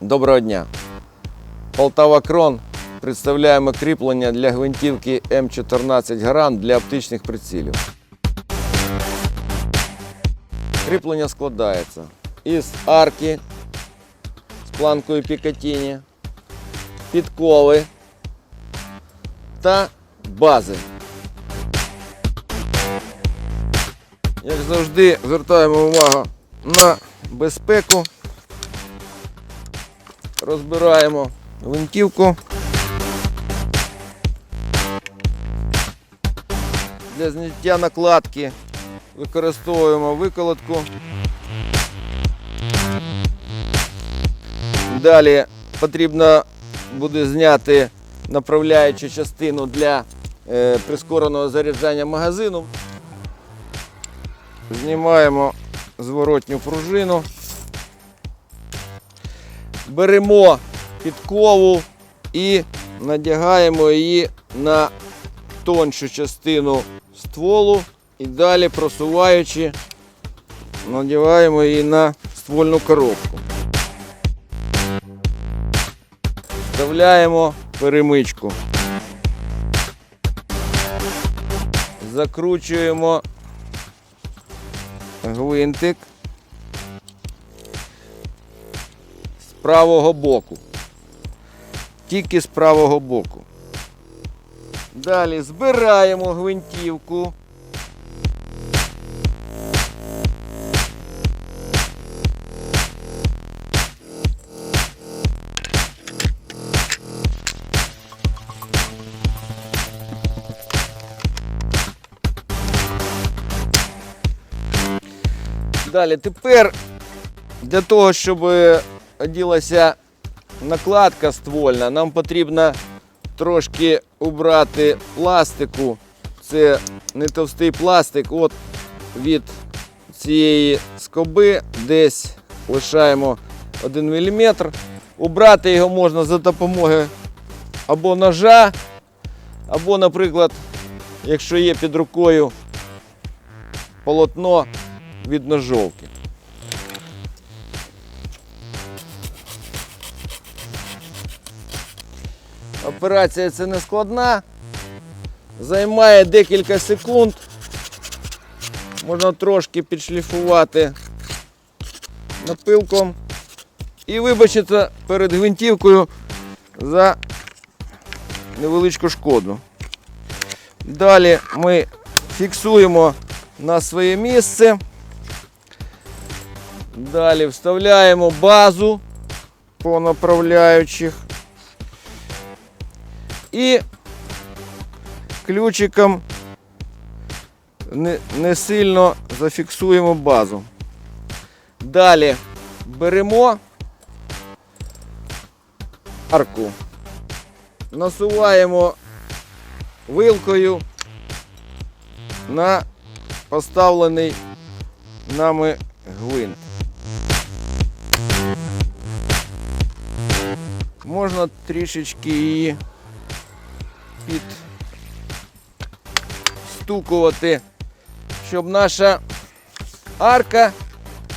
Доброго дня. Полтава Крон. Представляємо кріплення для гвинтівки М14 Гарант для оптичних прицілів. Кріплення складається із арки з планкою Пікатіні, підкови та бази. Як завжди, звертаємо увагу на безпеку. Розбираємо гвинтівку. Для зняття накладки використовуємо виколотку. Далі потрібно буде зняти направляючу частину для е, прискореного заряджання магазину. Знімаємо зворотню пружину. Беремо підкову і надягаємо її на тоншу частину стволу і далі просуваючи, надягаємо її на ствольну коробку. Вставляємо перемичку. Закручуємо гвинтик правого боку. Тільки з правого боку. Далі збираємо гвинтівку. Далі тепер для того, щоб оділася накладка ствольна, нам потрібно трошки убрати пластику. Це не товстий пластик. От від цієї скоби десь лишаємо 1 мм. Убрати його можна за допомогою або ножа, або, наприклад, якщо є під рукою полотно від ножовки. Операція це не складна, займає декілька секунд. Можна трошки підшліфувати напилком і вибачити перед гвинтівкою за невеличку шкоду. Далі ми фіксуємо на своє місце. Далі вставляємо базу по направляючих. І ключиком не, не сильно зафіксуємо базу. Далі беремо арку, насуваємо вилкою на поставлений нами гвинт. Можна трішечки її підстукувати, щоб наша арка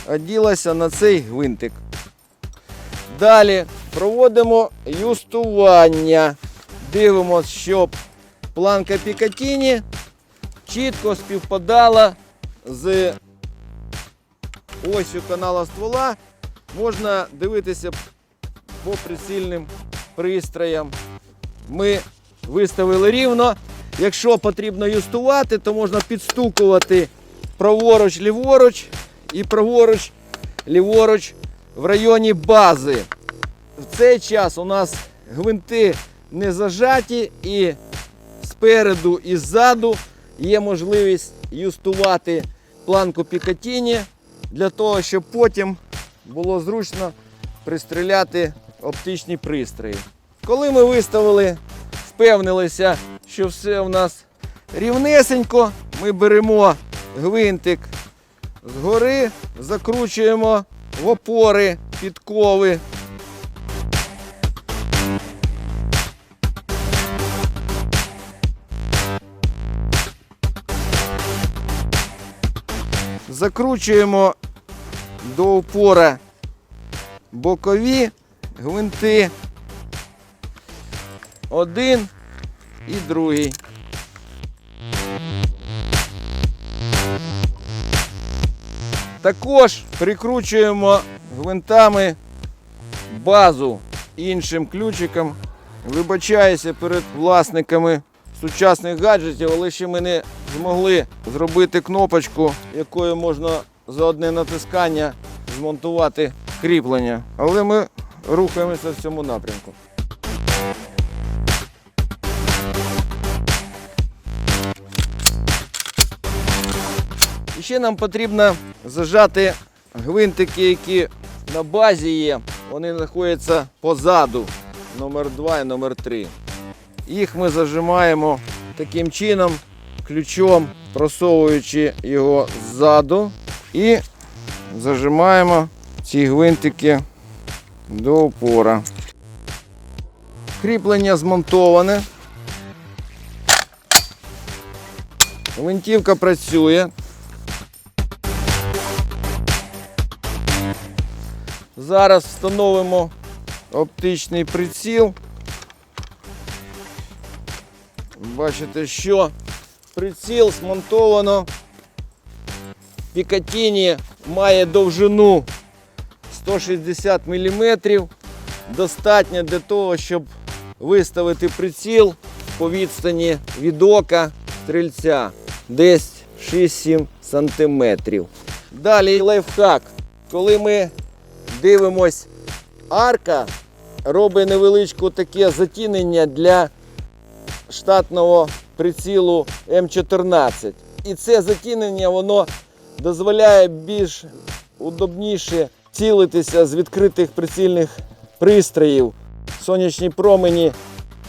оділася на цей гвинтик. Далі проводимо юстування. Дивимося, щоб планка Пікатіні чітко співпадала з осью канала ствола. Можна дивитися по прицільним пристроям. Ми виставили рівно. Якщо потрібно юстувати, то можна підстукувати праворуч, ліворуч і праворуч, ліворуч в районі бази. В цей час у нас гвинти не зажаті і спереду і ззаду є можливість юстувати планку Пікатіні для того, щоб потім було зручно пристріляти оптичні пристрої. Коли ми виставили, впевнилися, що все у нас рівнесенько, ми беремо гвинтик згори, закручуємо в опори підкови. Закручуємо до упора бокові гвинти. Один і другий. Також прикручуємо гвинтами базу іншим ключиком. Вибачаюся перед власниками сучасних гаджетів, але ще ми не змогли зробити кнопочку, якою можна за одне натискання змонтувати кріплення. Але ми рухаємося в цьому напрямку. Ще нам потрібно зажати гвинтики, які на базі є. Вони знаходяться позаду номер 2 і номер 3. Їх ми зажимаємо таким чином, ключом, просовуючи його ззаду і зажимаємо ці гвинтики до опора. Кріплення змонтоване. Гвинтівка працює. Зараз встановимо оптичний приціл. Бачите, що приціл змонтовано. Пікатіні має довжину 160 мм. Достатньо для того, щоб виставити приціл по відстані від ока стрільця десь 6-7 см. Далі лайфхак. Коли ми дивимось, арка робить невеличке таке затінення для штатного прицілу М14. І це затінення воно дозволяє більш удобніше цілитися з відкритих прицільних пристроїв. Сонячні промені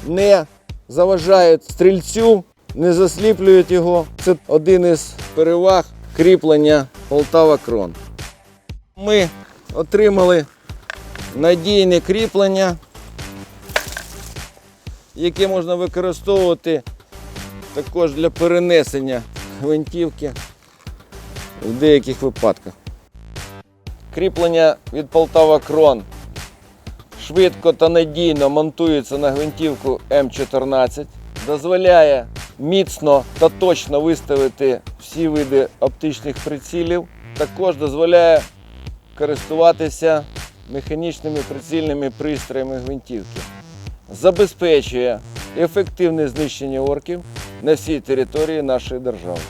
не заважають стрільцю, не засліплюють його. Це один із переваг кріплення Полтава Крон. Ми отримали надійне кріплення, яке можна використовувати також для перенесення гвинтівки в деяких випадках. Кріплення від Полтава Крон швидко та надійно монтується на гвинтівку М14, дозволяє міцно та точно виставити всі види оптичних прицілів. Також дозволяє користуватися механічними прицільними пристроями гвинтівки. Забезпечує ефективне знищення орків на всій території нашої держави.